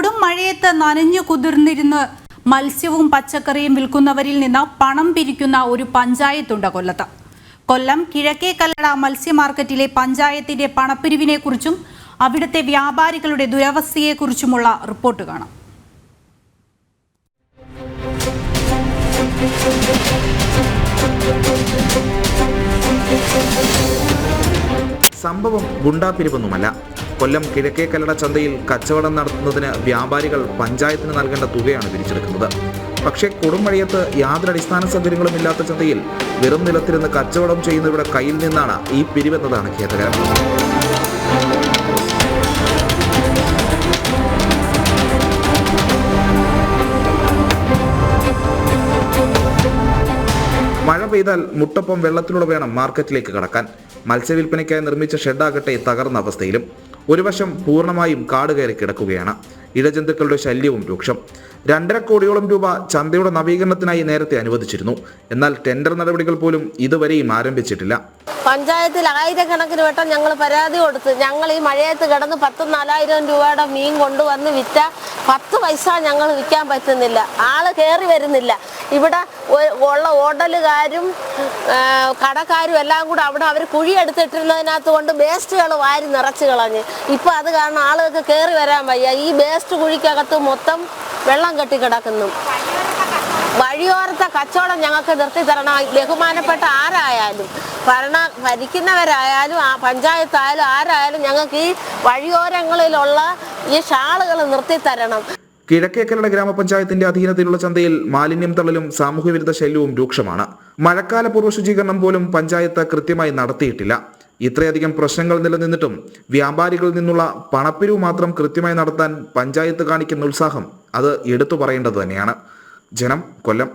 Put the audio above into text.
കൊടും മഴയത്ത് നനഞ്ഞു കുതിർന്നിരുന്ന് മത്സ്യവും പച്ചക്കറിയും വിൽക്കുന്നവരിൽ നിന്ന് പണം പിരിക്കുന്ന ഒരു പഞ്ചായത്തുണ്ട് കൊല്ലത്ത്. കൊല്ലം കിഴക്കേ കല്ലട മത്സ്യ മാർക്കറ്റിലെ പഞ്ചായത്തിന്റെ പണപ്പിരിവിനെക്കുറിച്ചും അവിടുത്തെ വ്യാപാരികളുടെ ദുരവസ്ഥയെക്കുറിച്ചുമുള്ള റിപ്പോർട്ട് കാണാം. സംഭവം ഗുണ്ടാപ്പിരിവൊന്നുമല്ല കൊല്ലം കിഴക്കേ കല്ലട ചന്തയിൽ കച്ചവടം നടത്തുന്നതിന് വ്യാപാരികൾ പഞ്ചായത്തിന് നൽകേണ്ട തുകയാണ് പിരിച്ചെടുക്കുന്നത്. പക്ഷേ കൊടുംവഴിയത്ത് യാതൊരു അടിസ്ഥാന സൗകര്യങ്ങളും ഇല്ലാത്ത ചന്തയിൽ വെറും നിലത്തിരുന്ന് കച്ചവടം ചെയ്യുന്നവരുടെ കയ്യിൽ നിന്നാണ് ഈ പിരിവെന്നതാണ് ഖേദകരം. മഴ പെയ്താൽ മുട്ടപ്പം വെള്ളത്തിലൂടെ വേണം മാർക്കറ്റിലേക്ക് കടക്കാൻ. മത്സ്യവില്പനയ്ക്കായി നിർമ്മിച്ച ഷെഡാകട്ടെ തകർന്ന അവസ്ഥയിലും. ഒരു വശം പൂർണമായും കാട് കയറി കിടക്കുകയാണ്. ഇഴജന്തുക്കളുടെ ശല്യവും രൂക്ഷം. രണ്ടര കോടിയോളം രൂപ ചന്തയുടെ നവീകരണത്തിനായി നേരത്തെ അനുവദിച്ചിരുന്നു. എന്നാൽ ടെൻഡർ നടപടികൾ പോലും ഇതുവരെയും ആരംഭിച്ചിട്ടില്ല. പഞ്ചായത്തിൽ ആയിരക്കണക്കിന് വട്ടം ഞങ്ങൾ പരാതി കൊടുത്ത് ഞങ്ങൾ ഈ മഴയത്ത് കിടന്ന് പത്ത് നാലായിരം രൂപയുടെ മീൻ കൊണ്ടുവന്ന് വിറ്റ പത്ത് പൈസ ഞങ്ങൾ വിൽക്കാൻ പറ്റുന്നില്ല. ആൾ കയറി വരുന്നില്ല. ഇവിടെ ഉള്ള ഓടലുകാരും കടക്കാരും എല്ലാം കൂടെ അവിടെ അവർ കുഴിയെടുത്തിട്ടിരുന്നതിനകത്ത് കൊണ്ട് വേസ്റ്റുകൾ വാരി നിറച്ച് കളഞ്ഞ്. ഇപ്പം അത് കാരണം ആളുകൾക്ക് കയറി വരാൻ വയ്യ. ഈ വേസ്റ്റ് കുഴിക്കകത്ത് മൊത്തം വെള്ളം കെട്ടിക്കിടക്കുന്നു വഴിയോരത്തെ കച്ചവടം ഞങ്ങൾക്ക് നിർത്തി തരണം. ബഹുമാനപ്പെട്ട ആരായാലും ഭരണ ഭരിക്കുന്നവരായാലും ആ പഞ്ചായത്തായാലും ആരായാലും ഞങ്ങൾക്ക് ഈ വഴിയോരങ്ങളിലുള്ള ഈ ഷാളുകൾ നിർത്തി തരണം. കിഴക്കേക്കരട ഗ്രാമപഞ്ചായത്തിന്റെ അധീനത്തിലുള്ള ചന്തയിൽ മാലിന്യം തള്ളലും സാമൂഹ്യവിരുദ്ധ ശല്യവും രൂക്ഷമാണ്. മഴക്കാല പൂർവ ശുചീകരണം പോലും പഞ്ചായത്ത് കൃത്യമായി നടത്തിയിട്ടില്ല. ഇത്രയധികം പ്രശ്നങ്ങൾ നിലനിന്നിട്ടും വ്യാപാരികളിൽ നിന്നുള്ള പണപ്പിരിവ് മാത്രം കൃത്യമായി നടത്താൻ പഞ്ചായത്ത് കാണിക്കുന്ന ഉത്സാഹം അത് എടുത്തു പറയേണ്ടത് തന്നെയാണ്. ജനം കൊല്ലം.